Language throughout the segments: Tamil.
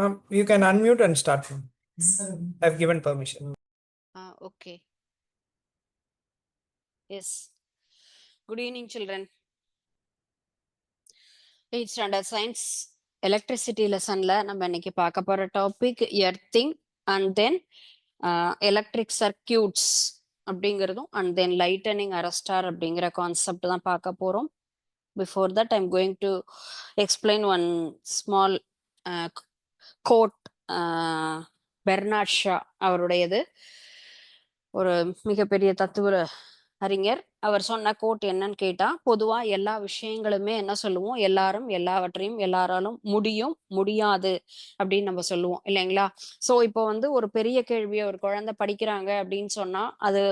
Ma'am, you can unmute and start. ma'am. I've given permission. Ah, okay. Yes. Good evening, children. Eighth standard science electricity lessonல நம்ம இன்னைக்கு பார்க்க போற topic earthing and then electric circuits அப்படிங்கிறதும் அண்ட் தென் லைட்டனிங் அரஸ்டார் அப்படிங்கிற கான்செப்ட் தான் பார்க்க போறோம் before that I'm going to explain one small quote Bernard Shaw அவருடையது. ஒரு மிகப்பெரிய தத்துவ அறிஞர். அவர் சொன்ன கோட் என்னன்னு கேட்டா பொதுவா எல்லா விஷயங்களுமே என்ன சொல்லுவோம்? எல்லாரும் எல்லாவற்றையும் எல்லாராலும் முடியும் முடியாது அப்படின்னு நம்ம சொல்லுவோம் இல்லைங்களா? சோ இப்போ வந்து ஒரு பெரிய கேள்வியை ஒரு குழந்தை படிக்கிறாங்க அப்படின்னு சொன்னா அது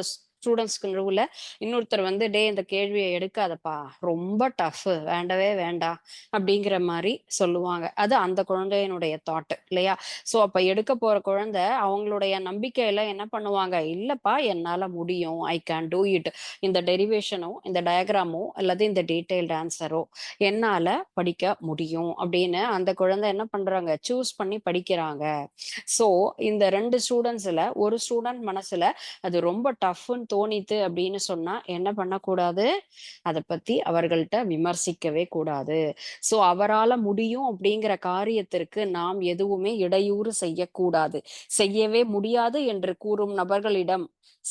ஸ்டூடெண்ட்ஸ்க்கு நடுவுல இன்னொருத்தர் வந்து டே இந்த கேள்வியை எடுக்காதப்பா. ரொம்ப டஃப் வேண்டவே வேண்டாம். அப்படிங்கிற மாதிரி சொல்லுவாங்க. அது அந்த குழந்தையினுடைய தாட் இல்லையா? சோ அப்போ எடுக்க போற குழந்தை அவங்களுடைய நம்பிக்கையில என்ன பண்ணுவாங்க? இல்லப்பா என்னால முடியும். ஐ கேன் டூ இட் இந்த டெரிவேஷனோ இந்த டயக்ராமோ அல்லது இந்த டீட்டெயில்டு ஆன்சரோ என்னால படிக்க முடியும். அப்படின்னு அந்த குழந்தை என்ன பண்றாங்க? சூஸ் பண்ணி படிக்கிறாங்க. சோ இந்த ரெண்டு ஸ்டூடெண்ட்ஸில் ஒரு ஸ்டூடெண்ட் மனசுல அது ரொம்ப டஃப்னு தோணித்து அப்படின்னு சொன்னா என்ன பண்ணக்கூடாது? அதை பத்தி அவர்கள்ட்ட விமர்சிக்கவே கூடாது. சோ அவரால முடியும் அப்படிங்கிற காரியத்திற்கு நாம் எதுவுமே இடையூறு செய்யக்கூடாது. செய்யவே முடியாது என்று கூறும் நபர்களிடம்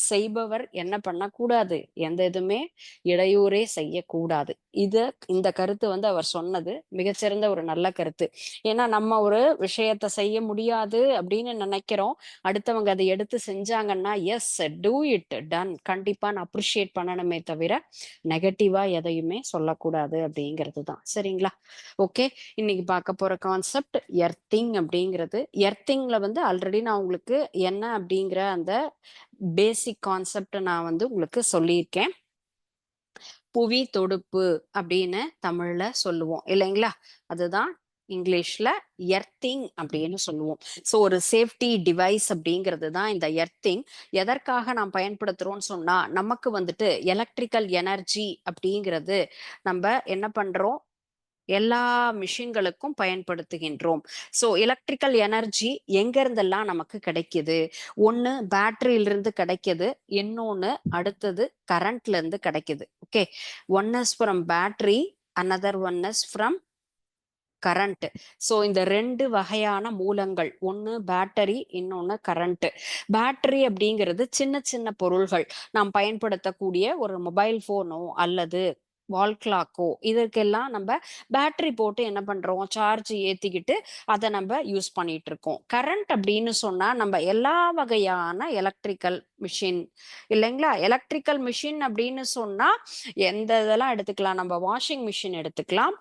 செய்பவர் என்ன பண்ணக்கூடாது? எந்த இதுமே இடையூறே செய்யக்கூடாது. இது இந்த கருத்து வந்து அவர் சொன்னது மிகச்சிறந்த ஒரு நல்ல கருத்து. ஏன்னா நம்ம ஒரு விஷயத்த செய்ய முடியாது அப்படின்னு நினைக்கிறோம். அடுத்தவங்க அதை எடுத்து செஞ்சாங்கன்னா எஸ் டூ இட் டன் கண்டிப்பா நான் அப்ரிஷியேட் பண்ணணுமே தவிர நெகட்டிவா எதையுமே சொல்லக்கூடாது அப்படிங்கிறது தான். சரிங்களா? ஓகே இன்னைக்கு பார்க்க போற கான்செப்ட் எர்த்திங் அப்படிங்கிறது. எர்த்திங்ல வந்து ஆல்ரெடி நான் உங்களுக்கு என்ன அப்படிங்கிற அந்த பேசிக் கான்செப்டை நான் வந்து உங்களுக்கு சொல்லியிருக்கேன். புவி தொடுப்பு அப்படின்னு தமிழ்ல சொல்லுவோம். இல்லைங்களா? அதுதான் இங்கிலீஷ்ல எர்த்திங் அப்படின்னு சொல்லுவோம். ஸோ ஒரு சேஃப்டி டிவைஸ் அப்படிங்கிறது தான் இந்த எர்த்திங் எதற்காக நாம் பயன்படுத்துறோம்னு சொன்னா நமக்கு வந்துட்டு எலக்ட்ரிக்கல் எனர்ஜி அப்படிங்கிறது நம்ம என்ன பண்றோம்? எல்லா மிஷின்களுக்கும் பயன்படுத்துகின்றோம். ஸோ எலக்ட்ரிக்கல் எனர்ஜி எங்கேருந்தெல்லாம் நமக்கு கிடைக்கிது? ஒன்று பேட்டரியிலிருந்து கிடைக்கிது. இன்னொன்று அடுத்தது கரண்ட்லேருந்து கிடைக்கிது. Okay one is from battery another one is from current so இந்த ரெண்டு வகையான மூலங்கள் ஒன்று பேட்டரி இன்னொன்று கரண்ட் பேட்டரி அப்படிங்கிறது சின்ன சின்ன பொருள்கள். நாம் பயன்படுத்தக்கூடிய ஒரு மொபைல் ஃபோனோ அல்லது வால் கிளாக்கோ இதற்கெல்லாம் நம்ம பேட்டரி போட்டு என்ன பண்றோம்? சார்ஜ் ஏத்திக்கிட்டு அதை நம்ம யூஸ் பண்ணிட்டு இருக்கோம் கரண்ட் அப்படின்னு சொன்னா நம்ம எல்லா வகையான எலக்ட்ரிக்கல் மிஷின் இல்லைங்களா? எலக்ட்ரிக்கல் மிஷின் அப்படின்னு சொன்னா எந்த இதெல்லாம் எடுத்துக்கலாம்? நம்ம வாஷிங் மிஷின் எடுத்துக்கலாம்.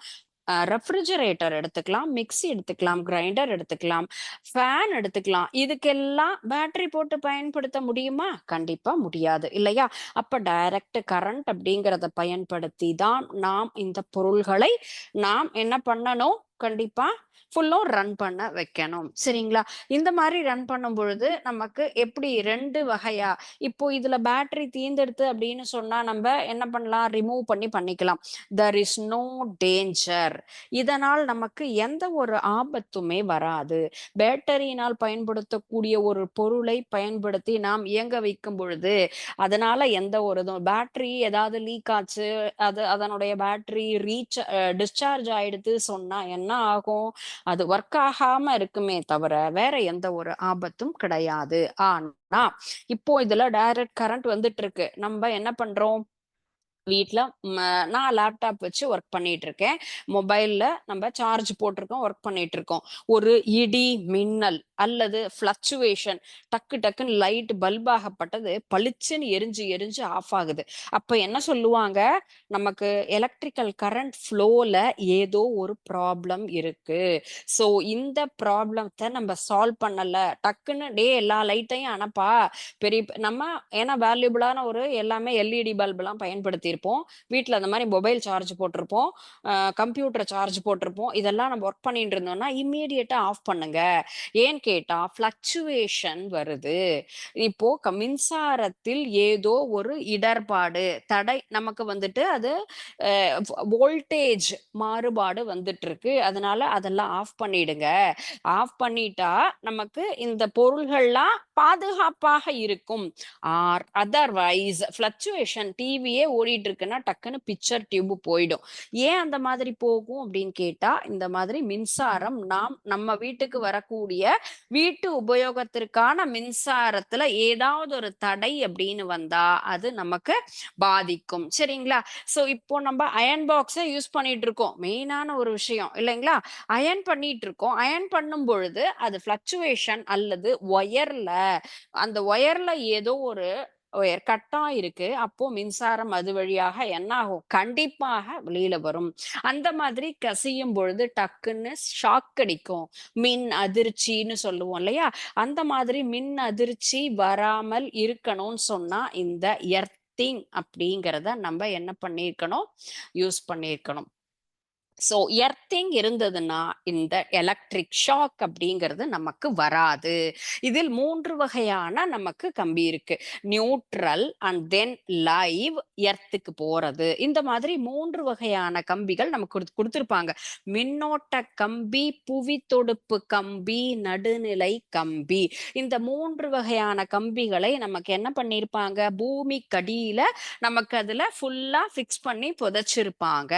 ரெஃப்ரிஜரேட்டர் எடுத்துக்கலாம் மிக்சி எடுத்துக்கலாம் கிரைண்டர் எடுத்துக்கலாம் ஃபேன் எடுத்துக்கலாம். இதுக்கெல்லாம் பேட்டரி போட்டு பயன்படுத்த முடியுமா? கண்டிப்பா முடியாது இல்லையா? அப்ப டைரக்ட் கரண்ட் அப்படிங்கிறத பயன்படுத்தி தான் நாம் இந்த பொருள்களை நாம் என்ன பண்ணணும்? கண்டிப்பா ஃபுல்லும் ரன் பண்ண வைக்கணும். சரிங்களா? இந்த மாதிரி ரன் பண்ணும் பொழுது நமக்கு எப்படி ரெண்டு வகையா இப்போ இதுல பேட்டரி தீர்ந்தெடுத்து அப்படின்னு சொன்னா நம்ம என்ன பண்ணலாம்? ரிமூவ் பண்ணி பண்ணிக்கலாம். தர் இஸ் நோ டேஞ்சர் இதனால் நமக்கு எந்த ஒரு ஆபத்துமே வராது. பேட்டரியினால் பயன்படுத்தக்கூடிய ஒரு பொருளை பயன்படுத்தி நாம் இயங்க வைக்கும் பொழுது அதனால எந்த ஒரு இதுவும் பேட்டரி ஏதாவது லீக் ஆச்சு அது அதனுடைய பேட்டரி ரீச் டிஸ்சார்ஜ் ஆயிடுத்து சொன்னா என்ன ஆகும்? அது ஒர்க் ஆகாம இருக்குமே தவிர வேற எந்த ஒரு ஆபத்தும் கிடையாது. ஆனா இப்போ இதுல டைரக்ட் கரண்ட் வந்துட்டு இருக்கு நம்ம என்ன பண்றோம்? வீட்டில் நான் லேப்டாப் வச்சு ஒர்க் பண்ணிட்டு இருக்கேன் மொபைல்ல நம்ம சார்ஜ் போட்டிருக்கோம் ஒர்க் பண்ணிட்டு இருக்கோம் ஒரு இடி மின்னல் அல்லது ஃப்ளக்சுவேஷன் டக்கு டக்குன்னு லைட் பல்பாகப்பட்டது பளிச்சுன்னு எரிஞ்சு எரிஞ்சு ஆஃப் ஆகுது. அப்ப என்ன சொல்லுவாங்க? நமக்கு எலக்ட்ரிக்கல் கரண்ட் ஃப்ளோல ஏதோ ஒரு ப்ராப்ளம் இருக்கு. ஸோ இந்த ப்ராப்ளத்தை நம்ம சால்வ் பண்ணல. டக்குன்னு டே எல்லா லைட்டையும் அனுப்பா பெரிய நம்ம ஏன்னா வேல்யூபிளான ஒரு எல்லாமே எல்இடி பல்பெல்லாம் பயன்படுத்தியிருப்போம். வீட்டில் அந்த மாதிரி மொபைல் சார்ஜ் போட்டிருப்போம். கம்ப்யூட்டர் சார்ஜ் போட்டிருப்போம். இதெல்லாம் நம்ம ஒர்க் பண்ணிட்டு இருந்தோம்னா இம்மீடியட்டா ஆஃப் பண்ணுங்க. ஏன் கேட்டா ஃபிளக்சுவேஷன் வருது. இப்போ மின்சாரத்தில் ஏதோ ஒரு இடர்பாடு தடை நமக்கு வந்துட்டு அது வோல்டேஜ் மாறுபாடு வந்துட்டு இருக்கு அதனால அதெல்லாம் ஆஃப் பண்ணிடுங்க. ஆஃப் பண்ணிட்டா நமக்கு இந்த பொருள்கள்லாம் பாதுகாப்பாக இருக்கும். ஆர் அதர்வைஸ் ஃபிளக்சுவேஷன் டிவியே ஓடிட்டு இருக்குன்னா டக்குன்னு பிக்சர் டியூப் போயிடும். ஏன் அந்த மாதிரி போகும் அப்படின்னு கேட்டா இந்த மாதிரி மின்சாரம் நாம் நம்ம வீட்டுக்கு வரக்கூடிய வீட்டு உபயோகத்திற்கான மின்சாரத்துல ஏதாவது ஒரு தடை அப்படின்னு வந்தா அது நமக்கு பாதிக்கும். சரிங்களா? சோ இப்போ நம்ம அயன் பாக்ஸை யூஸ் பண்ணிட்டு இருக்கோம் மெயினான ஒரு விஷயம். இல்லைங்களா? அயன் பண்ணிட்டு இருக்கோம் அயன் பண்ணும் பொழுது அது ஃபிளக்சுவேஷன் அல்லது ஒயர்ல அந்த ஒயர்ல ஏதோ ஒரு ஒயர் கட்டா இருக்கு. அப்போ மின்சாரம் அது வழியாக என்ன ஆகும் கண்டிப்பாக வெளியில வரும். அந்த மாதிரி கசியும் பொழுது டக்குன்னு ஷாக் அடிக்கும். மின் அதிர்ச்சின்னு சொல்லுவோம் இல்லையா? அந்த மாதிரி மின் அதிர்ச்சி வராமல் இருக்கணும்னு சொன்னா இந்த எர்த்திங் அப்படிங்கிறத நம்ம என்ன பண்ணியிருக்கணும்? யூஸ் பண்ணியிருக்கணும். ஸோ எர்த்திங் இருந்ததுன்னா இந்த எலக்ட்ரிக் ஷாக் அப்படிங்கிறது நமக்கு வராது. இதில் மூன்று வகையான நமக்கு கம்பி இருக்கு. நியூட்ரல் அண்ட் தென் லைவ் எர்த்துக்கு போறது. இந்த மாதிரி மூன்று வகையான கம்பிகள் நமக்கு கொடுத்துருப்பாங்க. மின்னோட்ட கம்பி புவி தொடுப்பு கம்பி நடுநிலை கம்பி. இந்த மூன்று வகையான கம்பிகளை நமக்கு என்ன பண்ணியிருப்பாங்க பூமி கடியில நமக்கு அதுல ஃபுல்லா ஃபிக்ஸ் பண்ணி புதைச்சிருப்பாங்க.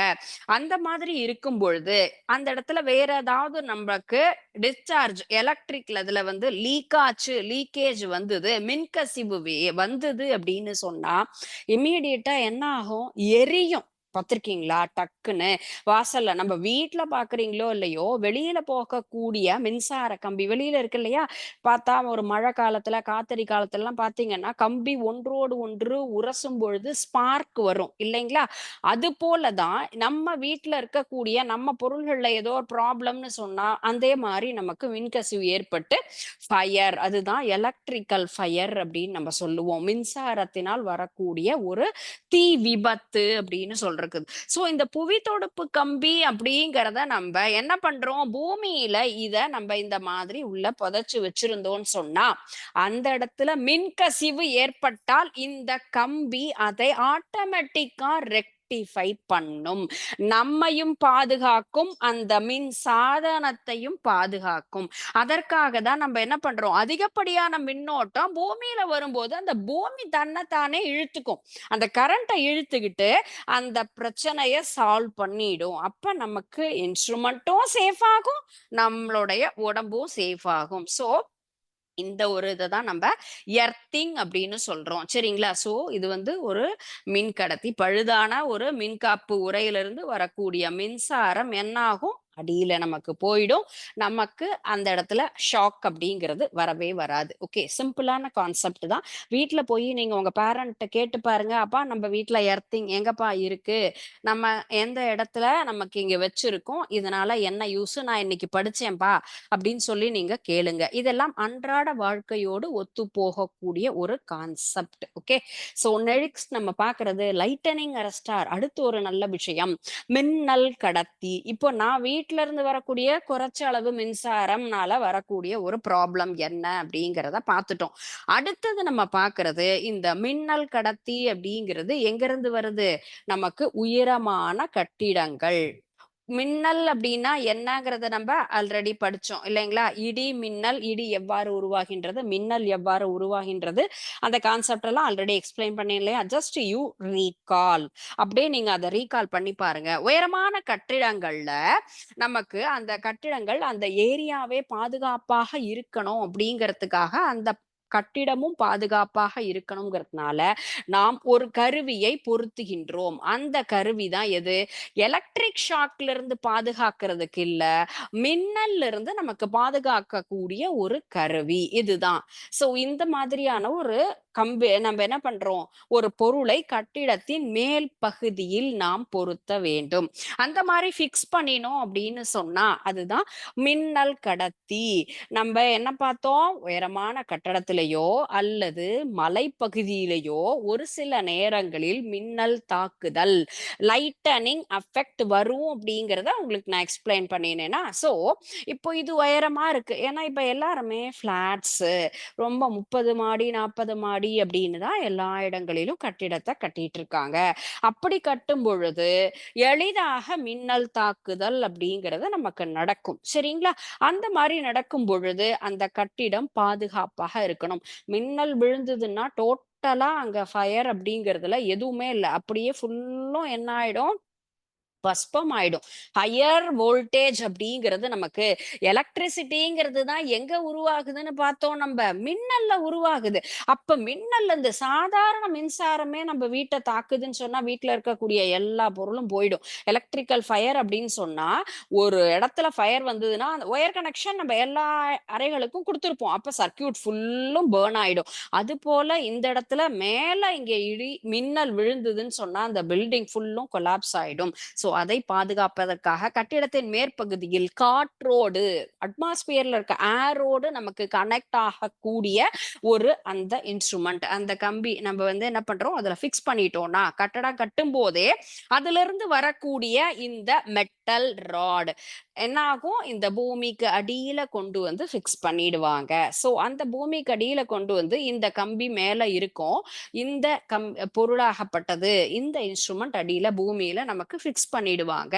அந்த மாதிரி இருக்கும் பொழுது அந்த இடத்துல வேற ஏதாவது நமக்கு டிஸ்சார்ஜ் எலக்ட்ரிக்ல அதுல வந்து லீக் ஆச்சு லீக்கேஜ் வந்தது மின்கசிவு வந்தது அப்படின்னு சொன்னா இம்மீடியட்டா என்ன ஆகும்? எரியும். பார்த்துருக்கீங்களா டக்குன்னு வாசல்ல நம்ம வீட்ல பாக்குறீங்களோ இல்லையோ வெளியில போகக்கூடிய மின்சார கம்பி வெளியில இருக்கு இல்லையா? பார்த்தா ஒரு மழை காலத்துல காத்தடி காலத்துல எல்லாம் பாத்தீங்கன்னா கம்பி ஒன்றோடு ஒன்று உரசும் பொழுது ஸ்பார்க் வரும் இல்லைங்களா? அது போலதான் நம்ம வீட்ல இருக்கக்கூடிய நம்ம பொருள்கள்ல ஏதோ ஒரு ப்ராப்ளம்னு சொன்னா அதே மாதிரி நமக்கு மின்கசிவு ஏற்பட்டு ஃபயர் அதுதான் எலக்ட்ரிக்கல் ஃபயர் அப்படின்னு நம்ம சொல்லுவோம். மின்சாரத்தினால் வரக்கூடிய ஒரு தீ விபத்து அப்படின்னு இருக்குது சோ இந்த புவி தொடுப்பு கம்பி அப்படிங்கிறத நம்ம என்ன பண்றோம்? பூமியில இத நம்ம இந்த மாதிரி உள்ள புதைச்சு வச்சிருந்தோம்னு சொன்னா அந்த இடத்துல மின்கசிவு ஏற்பட்டால் இந்த கம்பி அதை ஆட்டோமேட்டிக்கா ரெக்டிஃபை பண்ணும். நம்மையும் பாதுகாக்கும் அந்த மின் சாதனத்தையும் பாதுகாக்கும். அதற்காக தான் நம்ம என்ன பண்றோம்? அதிகப்படியான மின்னோட்டம் பூமியில வரும்போது அந்த பூமி தன்னைத்தானே இழுத்துக்கும். அந்த கரண்ட்டை இழுத்துக்கிட்டு அந்த பிரச்சனைய சால்வ் பண்ணிடும். அப்ப நமக்கு இன்ஸ்ட்ருமெண்ட்டும் சேஃப் ஆகும் நம்மளுடைய உடம்பும் சேஃப் ஆகும். சோ இந்த ஒரு இதை தான் நம்ம எர்த்திங் அப்படின்னு சொல்றோம். சரிங்களா? சோ இது வந்து ஒரு மின் கடத்தி பழுதான ஒரு மின்காப்பு உரையிலிருந்து வரக்கூடிய மின்சாரம் என்ன ஆகும் அடியில நமக்கு போயிடும். நமக்கு அந்த இடத்துல ஷாக் அப்படிங்கிறது வரவே வராது. ஓகே சிம்பிளான கான்செப்ட் தான். வீட்ல போய் நீங்க உங்க பேரண்ட்ட கேட்டு பாருங்க. அப்பா நம்ம வீட்டில் எர்த்திங் எங்கப்பா இருக்கு? நம்ம எந்த இடத்துல நமக்கு இங்க வச்சிருக்கோம்? இதனால என்ன யூஸ் நான் இன்னைக்கு படிச்சேன்பா அப்படின்னு சொல்லி நீங்க கேளுங்க. இதெல்லாம் அன்றாட வாழ்க்கையோடு ஒத்து போகக்கூடிய ஒரு கான்செப்ட் ஓகே சோ நெக்ஸ்ட் நம்ம பார்க்கறது லைட்டனிங் அரஸ்டார் அடுத்து ஒரு நல்ல விஷயம். மின்னல் கடத்தி. இப்போ நான் வீட்டுல இருந்து வரக்கூடிய குறைச்ச அளவு மின்சாரம்னால வரக்கூடிய ஒரு ப்ராப்ளம் என்ன அப்படிங்கிறத பார்த்துட்டோம். அடுத்தது நம்ம பாக்குறது இந்த மின்னல் கடத்தி அப்படிங்கிறது எங்க இருந்து வருது? நமக்கு உயரமான கட்டிடங்கள். மின்னல் அப்படின்னா என்னங்கிறத நம்ம ஆல்ரெடி படிச்சோம் இல்லைங்களா? இடி மின்னல் இடி எவ்வாறு உருவாகின்றது மின்னல் எவ்வாறு உருவாகின்றது அந்த கான்செப்ட் எல்லாம் ஆல்ரெடி எக்ஸ்பிளைன் பண்ணேன் இல்லையா? ஜஸ்ட் யூ ரீகால் அப்படியே நீங்க அதை ரீகால் பண்ணி பாருங்க. உயரமான கட்டிடங்கள்ல நமக்கு அந்த கட்டிடங்கள் அந்த ஏரியாவே பாதுகாப்பாக இருக்கணும் அப்படிங்கிறதுக்காக அந்த கட்டிடமும் பாதுகாப்பாக இருக்கணுங்கிறதுனால நாம் ஒரு கருவியை பொருத்துகின்றோம். அந்த கருவி தான் எது? எலக்ட்ரிக் ஷாக்ல இருந்து பாதுகாக்கிறதுக்கு இல்ல மின்னல்ல இருந்து நமக்கு பாதுகாக்கக்கூடிய ஒரு கருவி. இதுதான் சோ இந்த மாதிரியான ஒரு கம்பி நம்ம என்ன பண்றோம்? ஒரு பொருளை கட்டிடத்தின் மேல் பகுதியில் நாம் பொருத்த வேண்டும். அந்த மாதிரி ஃபிக்ஸ் பண்ணினோம் அப்படின்னு சொன்னா அதுதான் மின்னல் கடத்தி. நம்ம என்ன பார்த்தோம்? உயரமான கட்டடத்திலேயோ அல்லது மலைப்பகுதியிலேயோ ஒரு சில நேரங்களில் மின்னல் தாக்குதல் லைட்டனிங் அஃபெக்ட் வரும் அப்படிங்கிறத உங்களுக்கு நான் எக்ஸ்பிளைன் பண்ணினேன்னா ஸோ இப்போ இது உயரமா இருக்கு. ஏன்னா இப்போ எல்லாருமே ஃபிளாட்ஸு ரொம்ப முப்பது மாடி நாற்பது மாடி அப்படின்னு தான் எல்லா இடங்களிலும் கட்டிடத்தை கட்டிட்டு இருக்காங்க அப்படி கட்டும் பொழுது எளிதாக மின்னல் தாக்குதல் அப்படிங்கிறது நமக்கு நடக்கும். சரிங்களா? அந்த மாதிரி நடக்கும் பொழுது அந்த கட்டிடம் பாதுகாப்பாக இருக்கணும். மின்னல் விழுந்ததுன்னா டோட்டலா அங்க ஃபயர் அப்படிங்கிறதுல எதுவுமே இல்லை. அப்படியே ஃபுல்லும் என்ன ஆயிடும்? பஸ்பம் ஆயிடும் ஹையர் வோல்டேஜ் அப்படிங்கிறது நமக்கு எலக்ட்ரிசிட்டிங்கிறது தான் எங்க உருவாகுதுன்னு பார்த்தோம். நம்ம மின்னல்ல உருவாகுது. அப்ப மின்னல் இந்த சாதாரண மின்சாரமே நம்ம வீட்டை தாக்குதுன்னு சொன்னா வீட்டுல இருக்கக்கூடிய எல்லா பொருளும் போயிடும். எலக்ட்ரிக்கல் ஃபயர் அப்படின்னு சொன்னா ஒரு இடத்துல ஃபயர் வந்ததுன்னா அந்த ஒயர் கனெக்ஷன் நம்ம எல்லா அறைகளுக்கும் கொடுத்துருப்போம். அப்ப சர்க்கியூட் ஃபுல்லும் பேர்ன் ஆயிடும். அது போல இந்த இடத்துல மேல இங்க இடி மின்னல் விழுந்ததுன்னு சொன்னா அந்த பில்டிங் ஃபுல்லும் கொலாப்ஸ் ஆயிடும். சோ அதை பாதுகாப்பதற்காக கட்டிடத்தின் மேற்பகுதியில் காற்றோடு அட்மாஸ்பியர்ல இருக்க ஏரோடு நமக்கு கனெக்ட் ஆகக்கூடிய ஒரு அந்த இன்ஸ்ட்ருமெண்ட் அந்த கம்பி நம்ம வந்து என்ன பண்றோம்? அதுல ஃபிக்ஸ் பண்ணிட்டோம்னா கட்டடம் கட்டும் போதே அதுல இருந்து வரக்கூடிய இந்த மெட் மெட்டல் ராட். என்னாகும்? இந்த பூமிக்கு அடியில கொண்டு வந்து ஃபிக்ஸ் பண்ணிடுவாங்க. ஸோ அந்த பூமிக்கு அடியில கொண்டு வந்து இந்த கம்பி மேல இருக்கும். இந்த கம் பொருளாகப்பட்டது. இந்த இன்ஸ்ட்ருமெண்ட் அடியில பூமியில நமக்கு ஃபிக்ஸ் பண்ணிடுவாங்க.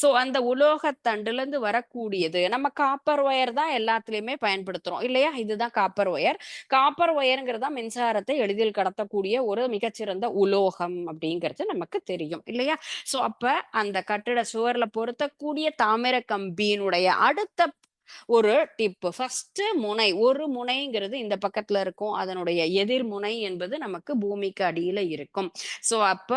ஸோ அந்த உலோகத்தண்டுல இருந்து வரக்கூடியது நம்ம காப்பர் ஒயர் தான் எல்லாத்துலயுமே பயன்படுத்துறோம். இல்லையா? இதுதான் காப்பர் ஒயர் காப்பர் ஒயருங்கிறதா மின்சாரத்தை எளிதில் கடத்தக்கூடிய ஒரு மிகச்சிறந்த உலோகம் அப்படிங்கிறது நமக்கு தெரியும். இல்லையா? ஸோ அப்ப அந்த கட்டிட சுவர்ல பொருத்தக்கூடிய தாமிர கம்பியினுடைய அடுத்த ஒரு டிப் ஃபர்ஸ்ட் முனை ஒரு முனைங்கிறது இந்த பக்கத்துல இருக்கும். அதனுடைய எதிர்முனை என்பது நமக்கு பூமிக்கு அடியில இருக்கும். சோ அப்ப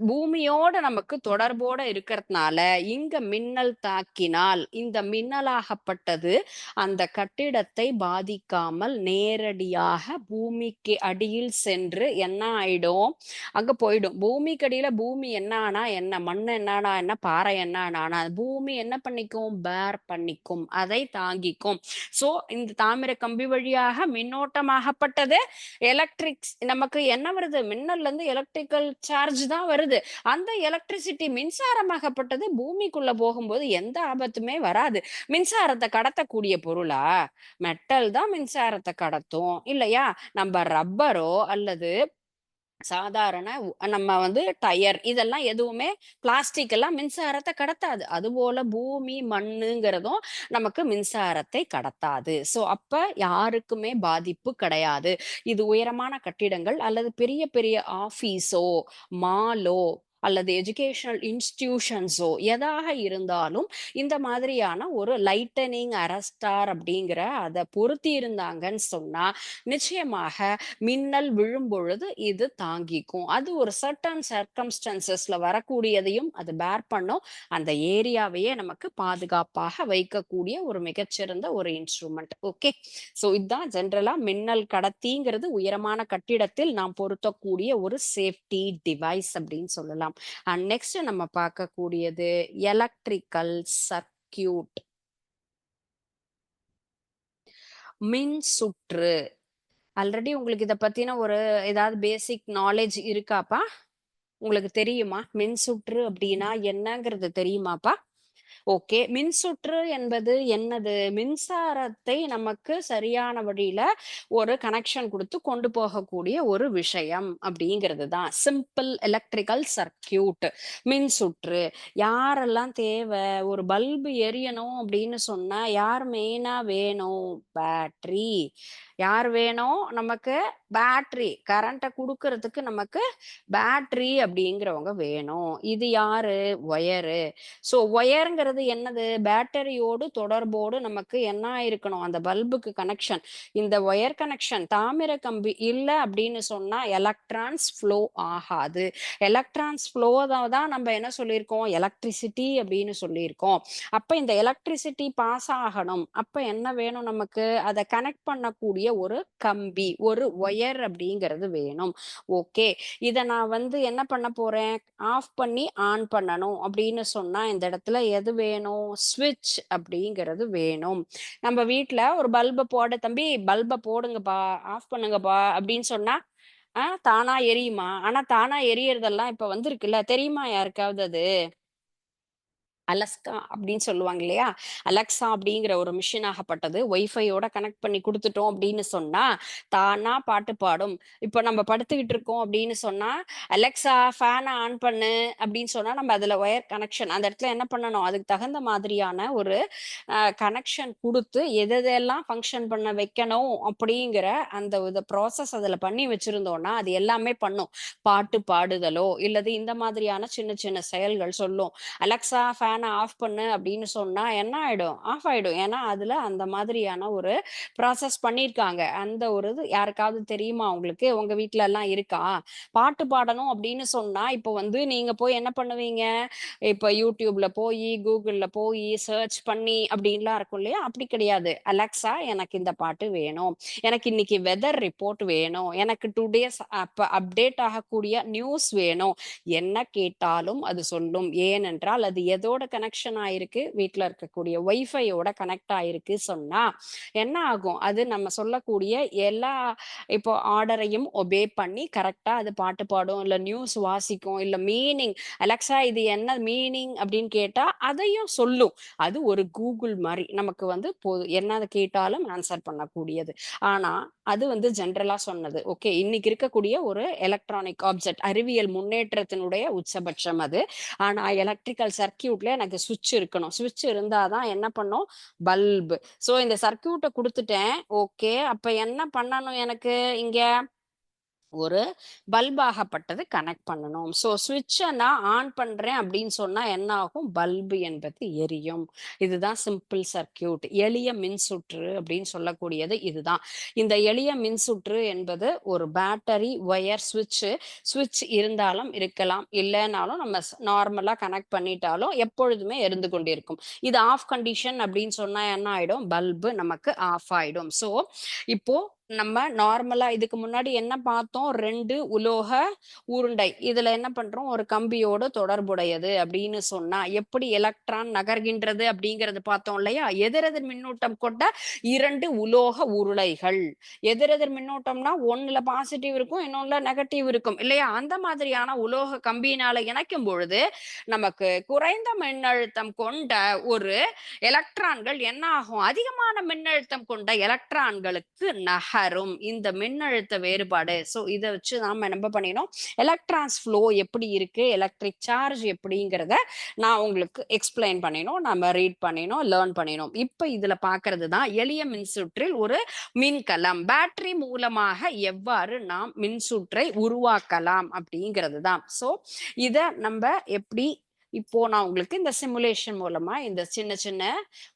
பூமியோட நமக்கு தொடர்போட இருக்கிறதுனால இங்க மின்னல் தாக்கினால் இந்த மின்னலாகப்பட்டது அந்த கட்டிடத்தை பாதிக்காமல் நேரடியாக பூமிக்கு அடியில் சென்று என்ன ஆயிடும்? அங்க போயிடும். பூமிக்கு அடியில பூமி என்னானா என்ன? மண் என்னானா என்ன? பாறை என்னானா பூமி என்ன பண்ணிக்கும்? பேர் பண்ணிக்கும். அதை தாங்கிக்கும். சோ இந்த தாமிர கம்பி வழியாக மின்னோட்டமாகப்பட்டது. எலக்ட்ரிக் நமக்கு என்ன வருது? மின்னல்ல இருந்து எலக்ட்ரிக்கல் சார்ஜ் தான் வருது. அந்த எலக்ட்ரிசிட்டி மின்சாரமாகப்பட்டது பூமிக்குள்ள போகும்போது எந்த ஆபத்துமே வராது. மின்சாரத்தை கடத்தக்கூடிய பொருளா? மெட்டல் தான் மின்சாரத்தை கடத்தும். இல்லையா? நம்ம ரப்பரோ அல்லது சாதாரண நம்ம வந்து டயர் இதெல்லாம் எதுவுமே பிளாஸ்டிக் எல்லாம் மின்சாரத்தை கடத்தாது. அதுபோல பூமி மண்ணுங்கிறதும் நமக்கு மின்சாரத்தை கடத்தாது. ஸோ அப்ப யாருக்குமே பாதிப்பு கிடையாது. இது உயரமான கட்டிடங்கள் அல்லது பெரிய பெரிய ஆஃபீஸோ மாலோ அல்லது எஜுகேஷனல் இன்ஸ்டிடியூஷன்ஸோ எதாக இருந்தாலும் இந்த மாதிரியான ஒரு லைட்டனிங் அரஸ்டார் அப்படிங்கிற அதை பொருத்தி இருந்தாங்கன்னு சொன்னா நிச்சயமாக மின்னல் விழும் பொழுது இது தாங்கிக்கும். அது ஒரு சர்டன் சர்க்கம்ஸ்டன்சஸ்ல வரக்கூடியதையும் அது பேர் பண்ணும். அந்த ஏரியாவையே நமக்கு பாதுகாப்பாக வைக்கக்கூடிய ஒரு மிகச்சிறந்த ஒரு இன்ஸ்ட்ருமெண்ட் ஓகே ஸோ இதுதான் ஜென்ரலா மின்னல் கடத்திங்கிறது உயரமான கட்டிடத்தில் நாம் பொருத்தக்கூடிய ஒரு சேஃப்டி டிவைஸ் அப்படின்னு சொல்லலாம். அண்ட் நெக்ஸ்ட் நம்ம பார்க்கக்கூடியது எலக்ட்ரிக்கல் சர்க்கியூட் மின் சுற்று. ஆல்ரெடி உங்களுக்கு இதை பத்தின ஒரு ஏதாவது பேசிக் நாலேஜ் இருக்காப்பா? உங்களுக்கு தெரியுமா? மின் சுற்று அப்படின்னா என்னங்கிறது தெரியுமாப்பா? ஓகே. மின்சுற்று என்பது என்னது? மின்சாரத்தை நமக்கு சரியான வழியில ஒரு கனெக்ஷன் கொடுத்து கொண்டு போகக்கூடிய ஒரு விஷயம் அப்படிங்கிறது தான். சிம்பிள் எலக்ட்ரிக்கல் சர்க்கியூட் மின்சுற்று. யாரெல்லாம் தேவை? ஒரு பல்பு எரியணும் அப்படின்னு சொன்னா யார் மெயினா வேணும்? பேட்டரி யார் வேணும் நமக்கு பேட்டரி கரண்ட்டை கொடுக்கறதுக்கு நமக்கு பேட்டரி அப்படிங்கிறவங்க வேணும். இது யாரு? ஒயரு ஸோ ஒயருங்கிறது என்னது? பேட்டரியோடு தொடர்போடு நமக்கு என்ன இருக்கணும்? அந்த பல்புக்கு கனெக்ஷன் இந்த ஒயர் கனெக்ஷன் தாமிர கம்பி இல்லை அப்படின்னு சொன்னா எலக்ட்ரான்ஸ் ஃப்ளோ ஆகாது. எலக்ட்ரான்ஸ் ஃப்ளோ தான் நம்ம என்ன சொல்லியிருக்கோம்? எலக்ட்ரிசிட்டி அப்படின்னு சொல்லியிருக்கோம். அப்ப இந்த எலக்ட்ரிசிட்டி பாஸ் ஆகணும். அப்ப என்ன வேணும் நமக்கு? அதை கனெக்ட் பண்ணக்கூடிய ஒரு கம்பி ஒரு ஒயர் அப்படிங்கிறது வேணும். ஓகே. இதை நான் வந்து என்ன பண்ண போறேன்? ஆஃப் பண்ணி ஆன் பண்ணணும் அப்படின்னு சொன்னா இந்த இடத்துல எது வேணும்? ஸ்விட்ச் அப்படிங்கிறது வேணும். நம்ம வீட்ல ஒரு பல்பை போட தம்பி பல்பை போடுங்கப்பா ஆஃப் பண்ணுங்கப்பா அப்படின்னு சொன்னா ஆ தானா எரியுமா? ஆனா தானா எரியறதெல்லாம் இப்ப வந்திருக்குல்ல தெரியுமா யாருக்காவது அது? அலஸ்கா அப்படின்னு சொல்லுவாங்க இல்லையா? அலெக்சா அப்படிங்கிற ஒரு மிஷின் ஆகப்பட்டது. ஒய்ஃபையோட கனெக்ட் பண்ணி கொடுத்துட்டோம் அப்படின்னு சொன்னா தானா பாட்டு பாடும். இப்போ நம்ம படுத்துக்கிட்டு இருக்கோம் அப்படின்னு சொன்னா அலெக்சா ஃபேனை ஆன் பண்ணு அப்படின்னு சொன்னா நம்ம அதுல ஒயர் கனெக்ஷன் அந்த இடத்துல என்ன பண்ணணும்? அதுக்கு தகுந்த மாதிரியான ஒரு கனெக்ஷன் கொடுத்து எதெல்லாம் ஃபங்க்ஷன் பண்ண வைக்கணும் அப்படிங்கிற அந்த ப்ராசஸ் அதுல பண்ணி வச்சிருந்தோம்னா அது எல்லாமே பண்ணும். பாட்டு பாடுதலோ இல்லது இந்த மாதிரியான சின்ன சின்ன செயல்கள் சொல்லும். அலெக்சா ஃபேன் ஆஃப் பண்ணு அப்படின்னு சொன்னா என்ன ஆயிடும்? ஆஃப் ஆயிடும். ஏன்னா அதுல அந்த மாதிரியான ஒரு ப்ராசஸ் பண்ணியிருக்காங்க. அந்த ஒரு இது யாருக்காவது தெரியுமா உங்களுக்கு? உங்க வீட்ல எல்லாம் இருக்கா? பாட்டு பாடணும் அப்படின்னு சொன்னா இப்போ வந்து நீங்க போய் என்ன பண்ணுவீங்க? இப்போ யூடியூப்ல போய் கூகுள்ல போய் சர்ச் பண்ணி அப்படின்லாம் இருக்கும் இல்லையா? அப்படி கிடையாது. அலெக்சா எனக்கு இந்த பாட்டு வேணும். எனக்கு இன்னைக்கு வெதர் ரிப்போர்ட் வேணும். எனக்கு டுடேஸ் அப்ப அப்டேட் ஆகக்கூடிய நியூஸ் வேணும். என்ன கேட்டாலும் அது சொல்லும். ஏனென்றால் அது எதோட கனெக்ஷன் ஆயிருக்கு வீட்டில் இருக்கக்கூடிய ஒய்ஃபையோட கனெக்ட் ஆயிருக்கு சொன்னா என்ன ஆகும்? அது நம்ம சொல்லக்கூடிய எல்லா இப்போ ஆர்டரையும் ஒபே பண்ணி கரெக்டா அது பாட்டு பாடும் இல்லை நியூஸ் வாசிக்கும் இல்லை மீனிங் அலெக்ஸா இது என்ன மீனிங் அப்படின்னு கேட்டா அதையும் சொல்லும். அது ஒரு கூகுள் மாதிரி நமக்கு வந்து போது என்ன கேட்டாலும் ஆன்சர் பண்ணக்கூடியது. ஆனா அது வந்து ஜென்ரலா சொன்னது. ஓகே இன்னைக்கு இருக்கக்கூடிய ஒரு எலக்ட்ரானிக் ஆப்ஜெக்ட் அறிவியல் முன்னேற்றத்தினுடைய உச்சபட்சம் அது. ஆனா எலக்ட்ரிக்கல் சர்க்கியூட்ல எனக்கு சுவிட்ச் இருக்கணும். சுவிட்ச் இருந்தாதான் என்ன பண்ணும்? பல்பு. ஸோ இந்த சர்க்கியூட்டை கொடுத்துட்டேன். ஓகே. அப்போ என்ன பண்ணணும் எனக்கு இங்கே? ஒரு பல்பாகப்பட்டது கனெக்ட் பண்ணணும். ஸோ சுவிட்சை நான் ஆன் பண்ணுறேன் அப்படின்னு சொன்னால் என்ன ஆகும் பல்பு என்பது எரியும். இதுதான் சிம்பிள் சர்க்கியூட் எளிய மின்சுற்று அப்படின்னு சொல்லக்கூடியது இதுதான். இந்த எளிய மின்சுற்று என்பது ஒரு பேட்டரி ஒயர் சுவிட்சு சுவிட்ச் இருந்தாலும் இருக்கலாம். இல்லைனாலும் நம்ம நார்மலாக கனெக்ட் பண்ணிட்டாலும் எப்பொழுதுமே இருந்து கொண்டிருக்கும். இது ஆஃப் கண்டிஷன் அப்படின்னு சொன்னால் என்ன ஆகிடும் பல்பு நமக்கு ஆஃப் ஆகிடும் ஸோ இப்போ நம்ம நார்மலா இதுக்கு முன்னாடி என்ன பார்த்தோம்? ரெண்டு உலோக உருண்டை. இதுல என்ன பண்றோம்? ஒரு கம்பியோட தொடர்புடையது அப்படின்னு சொன்னா எப்படி எலக்ட்ரான் நகர்கின்றது அப்படிங்கறது பார்த்தோம் இல்லையா? எதிரெதிர் மின்னூட்டம் கொண்ட இரண்டு உலோக உருளைகள். எதிரெதிர் மின்னூட்டம்னா ஒண்ணுல பாசிட்டிவ் இருக்கும் இன்னொன்னுல நெகட்டிவ் இருக்கும் இல்லையா? அந்த மாதிரியான உலோக கம்பியினால இணைக்கும் பொழுது நமக்கு குறைந்த மின்னழுத்தம் கொண்ட ஒரு எலக்ட்ரான்கள் என்ன ஆகும்? அதிகமான மின்னழுத்தம் கொண்ட எலக்ட்ரான்களுக்கு நகரும் இந்த மின்னழுத்த வேறுபாடு. ஸோ இதை வச்சு நாம என்ன பண்ணினோம் எலக்ட்ரான்ஸ் ஃப்ளோ எப்படி இருக்கு? எலக்ட்ரிக் சார்ஜ் எப்படிங்கிறத நான் உங்களுக்கு எக்ஸ்பிளைன் பண்ணினோம் நம்ம ரீட் பண்ணினோம் லேர்ன் பண்ணினோம் இப்போ இதுல பாக்குறது தான் எளிய மின்சுற்றில் ஒரு மின்கலம். பேட்டரி மூலமாக எவ்வாறு நாம் மின்சுற்றை உருவாக்கலாம் அப்படிங்கிறது தான். ஸோ இதை நம்ம எப்படி இப்போ நான் உங்களுக்கு இந்த சிமுலேஷன் மூலமா இந்த சின்ன சின்ன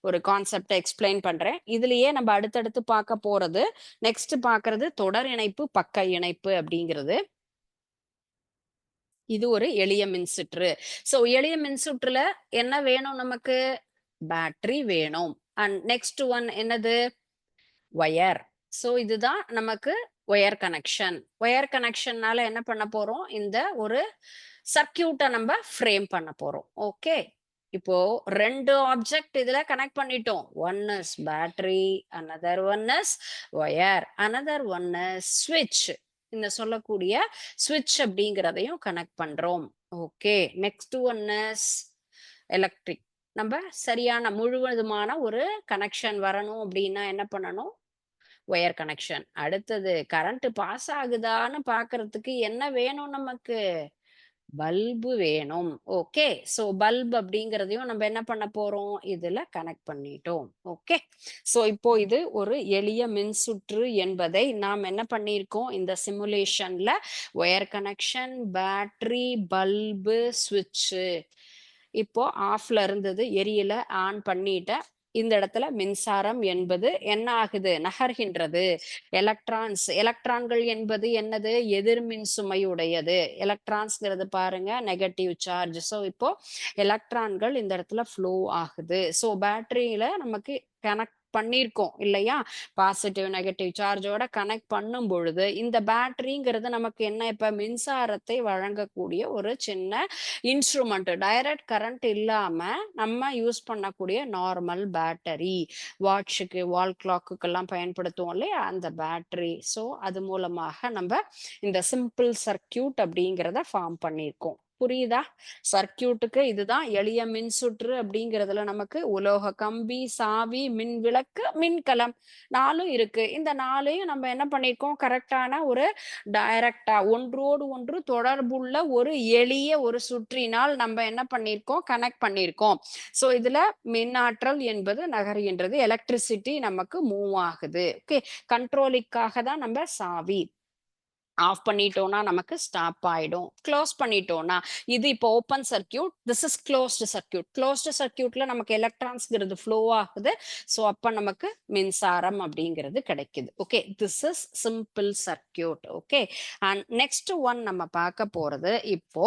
ஒரு கான்செப்டை எக்ஸ்பிளைன் பண்றேன். இதுலயே நம்ம அடுத்தடுத்து பார்க்க போறது நெக்ஸ்ட் பார்க்கிறது தொடர் இணைப்பு பக்க இணைப்பு அப்படிங்கிறது. இது ஒரு எளிய மின்சுற்று சோ எளிய மின்சுற்றுல என்ன வேணும் நமக்கு? பேட்டரி வேணும். அண்ட் நெக்ஸ்ட் ஒன் என்னது? ஒயர் சோ இதுதான் நமக்கு ஒயர் கனெக்ஷன் ஒயர் கனெக்ஷன்னால என்ன பண்ண போறோம்? இந்த ஒரு சர்க்கியூட்டை நம்ம ஃப்ரேம் பண்ண போறோம். ஓகே இப்போ ரெண்டு ஆப்ஜெக்ட் இதுல கனெக்ட் பண்ணிட்டோம். One is battery another one is wire another one is ஸ்விட்ச் இந்த சொல்லக்கூடிய ஸ்விட்ச் அப்படிங்கிறதையும் கனெக்ட் பண்றோம். Okay next one is electric நம்ம சரியான முழுவதுமான ஒரு கனெக்ஷன் வரணும் அப்படின்னா என்ன பண்ணணும்? ஒயர் கனெக்ஷன் அடுத்தது கரண்ட் பாஸ் ஆகுதான்னு பாக்குறதுக்கு என்ன வேணும் நமக்கு? பல்பு வேணும். ஓகே சோ பல்ப் அப்படிங்கறதையும் நம்ம என்ன பண்ண போறோம்? இதுல கனெக்ட் பண்ணிட்டோம். ஓகே சோ இப்போ இது ஒரு எளிய மின்சுற்று என்பதை நாம் என்ன பண்ணியிருக்கோம்? இந்த சிமுலேஷன்ல ஒயர் கனெக்ஷன் பேட்டரி பல்பு சுவிட்சு இப்போ ஆஃப்ல இருந்தது எரியல ஆன் பண்ணிட்டேன். இந்த இடத்துல மின்சாரம் என்பது என்ன ஆகுது நகர்கின்றது. எலக்ட்ரான்ஸ் எலக்ட்ரான்கள் என்பது என்னது? எதிர்மின் சுமை உடையது எலக்ட்ரான்ஸ்ங்கிறது பாருங்க நெகட்டிவ் சார்ஜ் ஸோ இப்போ எலக்ட்ரான்கள் இந்த இடத்துல ஃப்ளோ ஆகுது. ஸோ பேட்டரியில நமக்கு கனெக்ட் பண்ணியிருக்கோம் இல்லையா? பாசிட்டிவ் நெகட்டிவ் சார்ஜோட கனெக்ட் பண்ணும் பொழுது இந்த பேட்டரிங்கிறது நமக்கு என்ன? இப்ப மின்சாரத்தை வழங்கக்கூடிய ஒரு சின்ன இன்ஸ்ட்ருமெண்ட் டைரக்ட் கரண்ட் இல்லாம நம்ம யூஸ் பண்ணக்கூடிய நார்மல் பேட்டரி வாட்சுக்கு வால் கிளாக்குக்கெல்லாம் பயன்படுத்துவோம் இல்லையா? அந்த பேட்டரி ஸோ அது மூலமாக நம்ம இந்த சிம்பிள் சர்க்கியூட் அப்படிங்கிறத ஃபார்ம் பண்ணியிருக்கோம். புரியுதா? சர்க்கியூட்டுக்கு இதுதான் எளிய மின் சுற்று அப்படிங்கிறதுல நமக்கு உலோக கம்பி சாவி மின் விளக்கு மின்கலம் நாலும் இருக்கு. இந்த நாளையும் நம்ம என்ன பண்ணியிருக்கோம் கரெக்டான ஒரு டைரக்டா ஒன்றோடு ஒன்று தொடர்புள்ள ஒரு எளிய ஒரு சுற்றினால் நம்ம என்ன பண்ணியிருக்கோம் கனெக்ட் பண்ணியிருக்கோம் ஸோ இதுல மின்னாற்றல் என்பது நகர்கின்றது எலக்ட்ரிசிட்டி நமக்கு மூவ் ஆகுது. ஓகே கண்ட்ரோலிக்காக தான் நம்ம சாவி. ஆஃப் பண்ணிட்டோம்னா நமக்கு ஸ்டாப் ஆயிடும். க்ளோஸ் பண்ணிட்டோம்னா இது இப்போ open circuit this is closed circuit closed சர்க்கியூட்ல நமக்கு எலக்ட்ரான்ஸ்ங்கிறது ஃப்ளோ ஆகுது. ஸோ அப்போ நமக்கு மின்சாரம் அப்படிங்கிறது கிடைக்குது. Okay this is simple circuit okay and next one நம்ம பார்க்க போறது இப்போ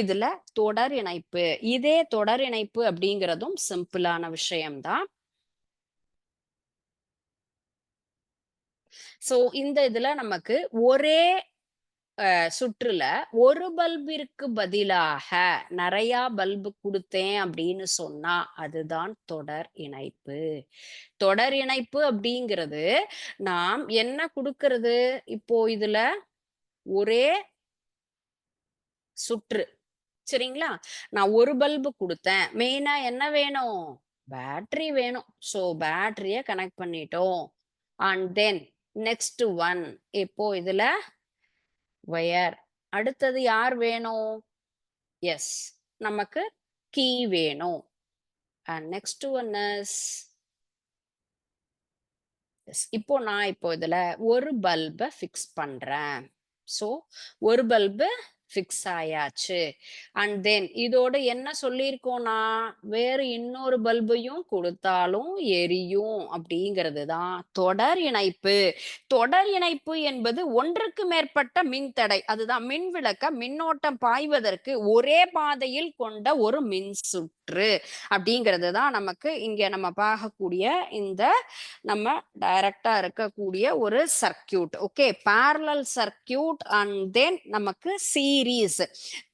இதுல தொடர் இணைப்பு. இதே தொடர் இணைப்பு அப்படிங்கிறதும் சிம்பிளான விஷயம்தான். சோ இந்த இதுல நமக்கு ஒரே சுற்றுல ஒரு பல்பிற்கு பதிலாக நிறைய பல்பு கொடுத்தேன் அப்படின்னு சொன்னா அதுதான் தொடர் இணைப்பு. தொடர் இணைப்பு அப்படிங்கிறது நாம் என்ன கொடுக்கறது? இப்போ இதுல ஒரே சுற்று சரிங்களா? நான் ஒரு பல்பு கொடுத்தேன். மெயினா என்ன வேணும்? பேட்டரி வேணும். ஸோ பேட்டரிய கனெக்ட் பண்ணிட்டோம். அண்ட் தென் நெக்ஸ்ட் ஒன் இப்போ இதுல? ஒயர் அடுத்தது யார் வேணும்? எஸ் நமக்கு கீ வேணும். அண்ட் நெக்ஸ்ட் ஒன் இஸ் இப்போ நான் இப்போ இதுல ஒரு பல்பை ஃபிக்ஸ் பண்றேன். ஸோ ஒரு பல்பு ஃபிக்ஸ் ஆயாச்சு. அண்ட் தென் இதோடு என்ன சொல்லியிருக்கோம்னா வேறு இன்னொரு பல்பையும் கொடுத்தாலும் எரியும் அப்படிங்கிறது தான். தொடர் இணைப்பு. தொடர் இணைப்பு என்பது ஒன்றுக்கு மேற்பட்ட மின்தடை அதுதான் மின் விளக்க மின்னோட்டம் பாய்வதற்கு ஒரே பாதையில் கொண்ட ஒரு மின் சுற்று அப்படிங்கிறது தான் நமக்கு இங்க நம்ம பார்க்கக்கூடிய இந்த நம்ம டைரக்டா இருக்கக்கூடிய ஒரு circuit okay parallel circuit and then நமக்கு சீரீஸ்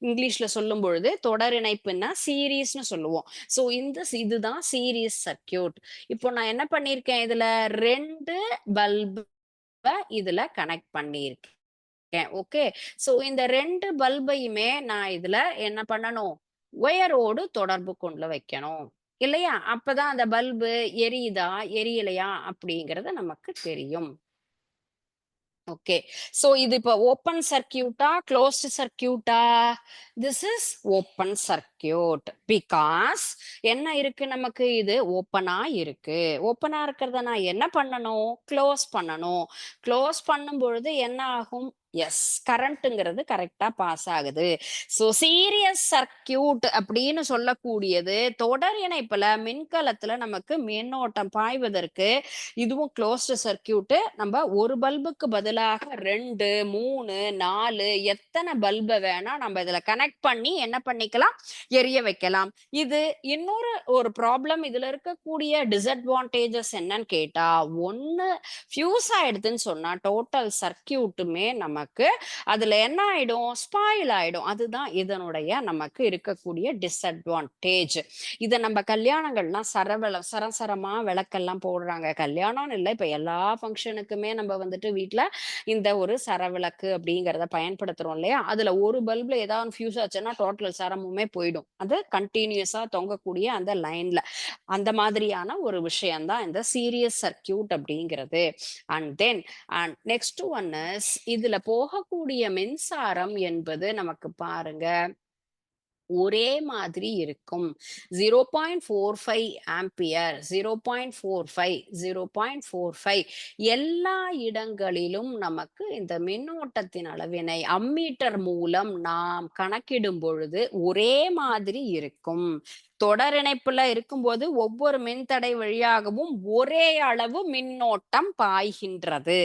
இங்கிலீஷ்ல சொல்லும் பொழுது தொடர் இணைப்புன்னா சீரீஸ்னு சொல்லுவோம். ஸோ இந்த இதுதான் சீரீஸ் சர்க்கியூட் இப்போ நான் என்ன பண்ணியிருக்கேன் இதுல? ரெண்டு பல்பு இதுல கனெக்ட் பண்ணியிருக்கேன். ஓகே ஸோ இந்த ரெண்டு பல்பையுமே நான் இதுல என்ன பண்ணணும்? ஒயரோடு தொடர்பு கொண்டு வைக்கணும். இல்லையா? அப்பதான் அந்த பல்பு எரியுதா எரியலையா அப்படிங்கறது நமக்கு தெரியும். ஓகே. சோ இது இப்போ ஓப்பன் சர்க்கியூட்டா closed சர்க்கியூட்டா this is open circuit because என்ன இருக்கு நமக்கு? இது ஓப்பனா இருக்கு. ஓப்பனா இருக்கிறத நான் என்ன பண்ணணும்? க்ளோஸ் பண்ணணும். க்ளோஸ் பண்ணும் பொழுது என்ன ஆகும்? எஸ் கரண்ட்டுங்கிறது கரெக்டா பாஸ் ஆகுது. ஸோ சீரியஸ் சர்க்கியூட் அப்படின்னு சொல்லக்கூடியது தொடர் இணைப்புல மின்கலத்துல நமக்கு மின்னோட்டம் பாய்வதற்கு இதுவும் க்ளோஸ்டு சர்க்கியூட்டு நம்ம ஒரு பல்புக்கு பதிலாக ரெண்டு மூணு நாலு எத்தனை பல்பை வேணா நம்ம இதுல கனெக்ட் பண்ணி என்ன பண்ணிக்கலாம்? எரிய வைக்கலாம். இது இன்னொரு ஒரு ப்ராப்ளம் இதுல இருக்கக்கூடிய டிஸ்அட்வான்டேஜஸ் என்னன்னு கேட்டா ஒன்னு ஃபியூஸ் ஆயிடுதுன்னு சொன்னா டோட்டல் சர்க்கியூட்டுமே நமக்கு. அதுல என்ன ஆயிடும்? ஸ்பாயில் ஆயிடும். அதுதான் இதனுடைய நமக்கு இருக்கக்கூடிய டிஸ்அட்வான்டேஜ் இதை நம்ம கல்யாணங்கள்லாம் சரவள சரசரமா விளக்கெல்லாம் போடுறாங்க. கல்யாணம்னு இல்லை இப்ப எல்லா ஃபங்க்ஷனுக்குமே நம்ம வந்துட்டு வீட்டுல இந்த ஒரு சரவிளக்கு அப்படிங்கிறத பயன்படுத்துறோம் இல்லையா? அதுல ஒரு பல்ப்ல ஏதாவது ஃபியூஸ் ஆச்சுன்னா டோட்டல் சரமுமே போயிடும். அது கண்டினியூஸா தொங்கக்கூடிய அந்த லைன்ல அந்த மாதிரியான ஒரு விஷயம்தான் இந்த சீரியஸ் சர்க்கியூட் அப்படிங்கிறது. And then and next one is இதுல போகக்கூடிய மின்சாரம் என்பது நமக்கு பாருங்க ஒரே மாதிரி இருக்கும். Zero point four five ampere zero point four five zero point four five எல்லா இடங்களிலும் நமக்கு இந்த மின்னோட்டத்தின் அளவினை அம்மீட்டர் மூலம் நாம் கணக்கிடும் பொழுது ஒரே மாதிரி இருக்கும். தொடர் இணைப்புல இருக்கும்போது ஒவ்வொரு மின்தடை வழியாகவும் ஒரே அளவு மின்னோட்டம் பாய்கின்றது.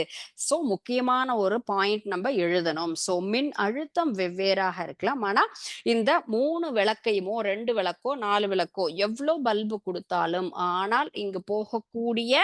ஸோ முக்கியமான ஒரு பாயிண்ட் நம்ம எழுதணும். ஸோ மின் அழுத்தம் வெவ்வேறாக இருக்கலாம். ஆனா இந்த மூணு விளக்கையுமோ ரெண்டு விளக்கோ நாலு விளக்கோ எவ்வளோ பல்பு கொடுத்தாலும் ஆனால் இங்கு போகக்கூடிய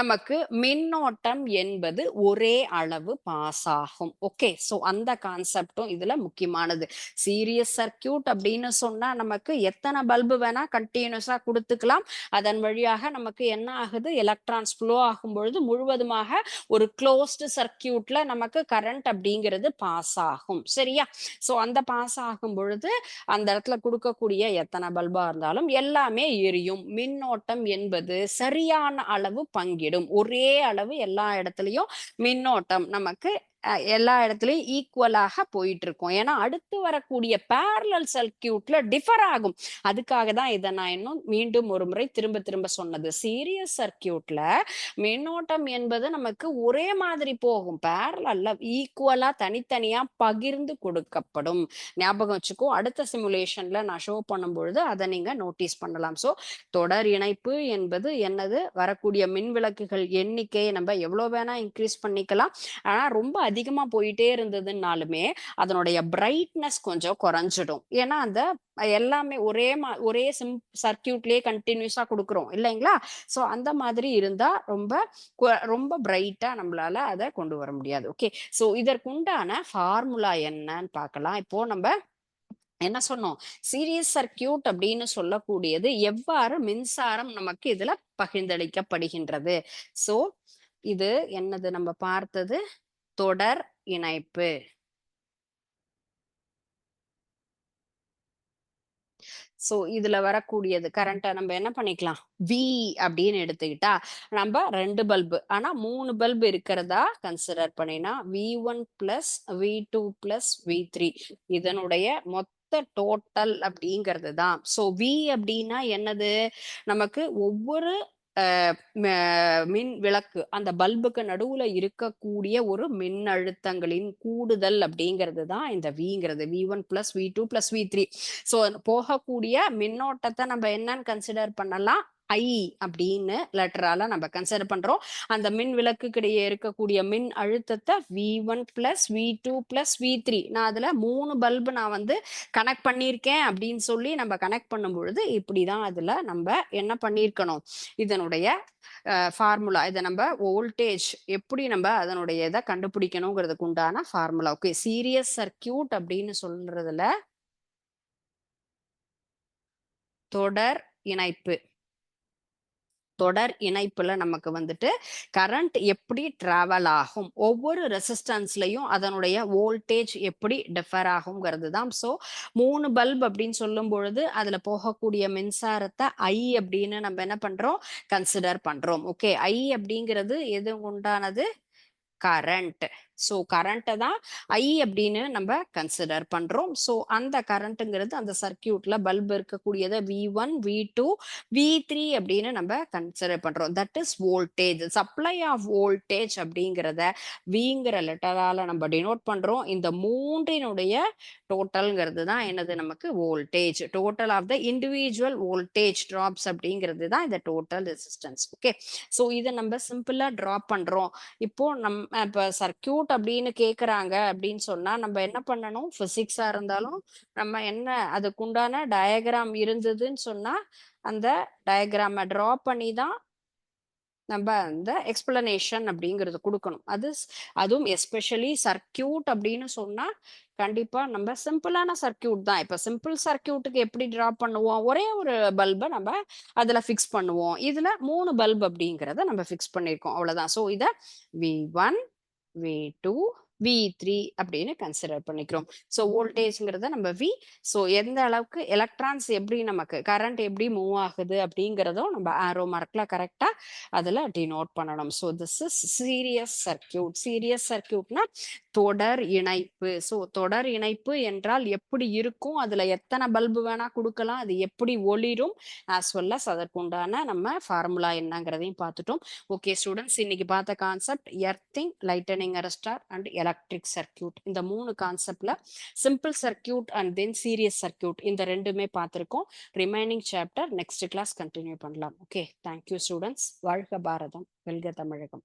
நமக்கு மின்னோட்டம் என்பது ஒரே அளவு பாஸ் ஆகும். ஓகே ஸோ அந்த கான்செப்டும் இதுல முக்கியமானது. சீரியஸ் சர்க்கியூட் அப்படின்னு சொன்னா நமக்கு எத்தனை பல்பு வேணா கண்டினியூஸா கொடுத்துக்கலாம். அதன் வழியாக நமக்கு என்ன ஆகுது? எலக்ட்ரான்ஸ் ஃப்ளோ ஆகும் பொழுது முழுவதுமாக ஒரு க்ளோஸ்டு சர்க்கியூட்ல நமக்கு கரண்ட் அப்படிங்கிறது பாஸ் ஆகும். சரியா? சோ அந்த பாஸ் ஆகும் பொழுது அந்த இடத்துல கொடுக்கக்கூடிய எத்தனை பல்பா இருந்தாலும் எல்லாமே எரியும். மின்னோட்டம் என்பது சரியான அளவு பங்கிடும். ஒரே அளவு எல்லா இடத்துலயும் மின்னோட்டம் நமக்கு எல்லா இடத்துலயும் ஈக்குவலாக போயிட்டு இருக்கும் ஏன்னா அடுத்து வரக்கூடிய பேரலல் சர்க்கியூட்ல டிஃபர் ஆகும். அதுக்காக தான் இதை நான் இன்னும் மீண்டும் ஒரு முறை திரும்ப திரும்ப சொன்னது. சீரியஸ் சர்க்கியூட்ல மின்னோட்டம் என்பது நமக்கு ஒரே மாதிரி போகும். பேரலல்ல ஈக்குவலா தனித்தனியா பகிர்ந்து கொடுக்கப்படும். ஞாபகம் வச்சுக்கோ அடுத்த சிமுலேஷன்ல நான் ஷோ பண்ணும் பொழுது அதை நீங்க நோட்டீஸ் பண்ணலாம். சோ தொடர் இணைப்பு என்பது என்னது? வரக்கூடிய மின் விளக்குகள் எண்ணிக்கையை நம்ம எவ்வளவு வேணா இன்க்ரீஸ் பண்ணிக்கலாம். ஆனா ரொம்ப அதிகமா போயிட்டே இருந்ததுனாலுமே அதனுடைய பிரைட்னஸ் கொஞ்சம் குறைஞ்சிடும். ஏன்னா அந்த எல்லாமே ஒரே மா ஒரே சிம் சர்க்கியூட்லயே கண்டினியூஸா கொடுக்குறோம். இல்லைங்களா? சோ அந்த மாதிரி இருந்தா ரொம்ப ரொம்ப பிரைட்டா நம்மளால அதை கொண்டு வர முடியாது. ஓகே சோ இதற்குண்டான ஃபார்முலா என்னன்னு பார்க்கலாம் இப்போ நம்ம என்ன சொன்னோம்? சீரியஸ் சர்க்கியூட் அப்படின்னு சொல்லக்கூடியது எவ்வாறு மின்சாரம் நமக்கு இதுல பகிர்ந்தளிக்கப்படுகின்றது? சோ இது என்னது நம்ம பார்த்தது? தொடர் இணைப்பு. சோ இதுல வரக்கூடியது கரண்ட்டை நம்ம என்ன பண்ணிக்கலாம்? வி அப்படின்னு எடுத்துக்கிட்டா நம்ம ரெண்டு பல்பு ஆனா மூணு பல்பு இருக்கிறதா கன்சிடர் பண்ணினா V one plus V two plus V three இதனுடைய மொத்த டோட்டல் அப்படிங்கிறது தான் சோ வி அப்படின்னா என்னது? நமக்கு ஒவ்வொரு மின் விளக்கு. அந்த பல்புக்கு நடுவுல இருக்கக்கூடிய ஒரு மின்னழுத்தங்களின் கூடுதல் அப்படிங்கிறது தான் இந்த விங்கிறது V one plus V two plus V three so போகக்கூடிய மின்னோட்டத்தை நம்ம என்னன்னு கன்சிடர் பண்ணலாம்? ஐ அப்படின்னு லெட்டரால நம்ம கன்சிடர் பண்றோம். அந்த மின் விளக்குக்கிடையே இருக்கக்கூடிய மின் அழுத்தத்தை V one plus V two plus V three நான் அதுல மூணு பல்பு நான் வந்து கனெக்ட் பண்ணியிருக்கேன் அப்படின்னு சொல்லி நம்ம கனெக்ட் பண்ணும் பொழுது இப்படிதான் அதுல நம்ம என்ன பண்ணியிருக்கணும்? இதனுடைய ஃபார்முலா இதை நம்ம வோல்டேஜ் எப்படி நம்ம அதனுடைய இதை கண்டுபிடிக்கணுங்கிறதுக்கு உண்டான ஃபார்முலா ஓகே சீரியஸ் சர்க்கியூட் அப்படின்னு சொல்றதுல தொடர் இணைப்பு. தொடர் இணைப்புல நமக்கு வந்துட்டு கரண்ட் எப்படி டிராவல் ஆகும்? ஒவ்வொரு ரெசிஸ்டன்ஸ்லயும் அதனுடைய வோல்டேஜ் எப்படி டிஃபர் ஆகுங்கிறது தான். ஸோ மூணு பல்ப் அப்படின்னு சொல்லும் பொழுது அதுல போகக்கூடிய மின்சாரத்தை ஐ அப்படின்னு நம்ம என்ன பண்றோம்? கன்சிடர் பண்றோம். ஓகே ஐ அப்படிங்கிறது எது உண்டானது? கரண்ட் ஸோ கரண்ட்டை தான் ஐ அப்படின்னு நம்ம கன்சிடர் பண்ணுறோம் ஸோ அந்த கரண்ட்டுங்கிறது அந்த சர்க்கியூட்டில் பல்ப் இருக்கக்கூடியதை V one V two V three அப்படின்னு நம்ம கன்சிடர் பண்ணுறோம் that is voltage supply of voltage அப்படிங்கிறத விங்கிற லெட்டரால் நம்ம டினோட் பண்ணுறோம் இந்த மூன்றினுடைய டோட்டல்ங்கிறது தான் என்னது நமக்கு? Voltage total of the individual voltage drops அப்படிங்கிறது தான் இந்த டோட்டல் ரெசிஸ்டன்ஸ் ஓகே ஸோ இதை நம்ம சிம்பிளாக ட்ராப் பண்ணுறோம் இப்போ நம்ம இப்போ சர்க்கியூட் அப்படின்னு கேக்குறாங்க அப்படின்னு சொன்னா நம்ம என்ன பண்ணணும்? பிசிக்ஸா இருந்தாலும் நம்ம என்ன அதுக்குண்டான டயக்ராம் இருந்ததுன்னு சொன்னா அந்த டயக்ராமை ட்ரா பண்ணி தான் நம்ம அந்த எக்ஸ்பிளனேஷன் அப்படிங்கிறது கொடுக்கணும். அது அதுவும் எஸ்பெஷலி சர்க்கியூட் அப்படின்னு சொன்னா கண்டிப்பா நம்ம சிம்பிளான சர்க்கியூட் தான். இப்ப சிம்பிள் சர்க்கியூட்டுக்கு எப்படி டிரா பண்ணுவோம்? ஒரே ஒரு பல்பை நம்ம அதுல ஃபிக்ஸ் பண்ணுவோம். இதுல மூணு பல்ப் அப்படிங்கிறத நம்ம ஃபிக்ஸ் பண்ணியிருக்கோம் அவ்வளவுதான் ஸோ இதை V one V two V three அப்படின்னு கன்சிடர் பண்ணிக்கிறோம். ஸோ வோல்டேஜ்ங்கிறத நம்ம வி ஸோ எந்த அளவுக்கு எலக்ட்ரான்ஸ் எப்படி நமக்கு கரண்ட் எப்படி மூவ் ஆகுது அப்படிங்கிறதும் நம்ம ஆரோ மார்க்கில் கரெக்டாக அதில் டினோட் பண்ணணும். So this is series circuit series சர்க்கியூட்னா தொடர் இணைப்பு. ஸோ தொடர் இணைப்பு என்றால் எப்படி இருக்கும்? அதுல எத்தனை பல்பு வேணா கொடுக்கலாம். அது எப்படி ஒளிரும்? ஆஸ் வெல் அஸ் அதற்குண்டான நம்ம ஃபார்முலா என்னங்கிறதையும் பார்த்துட்டோம். ஓகே ஸ்டூடெண்ட்ஸ் இன்னைக்கு பார்த்த concept earthing lightning arrester and electric circuit இந்த மூணு கான்செப்ட்ல simple circuit and then series circuit இந்த ரெண்டுமே பார்த்துருக்கோம். Remaining chapter next class continue பண்ணலாம். ஓகே தேங்க்யூ ஸ்டூடெண்ட்ஸ் வாழ்க பாரதம். வெல்க தமிழகம்.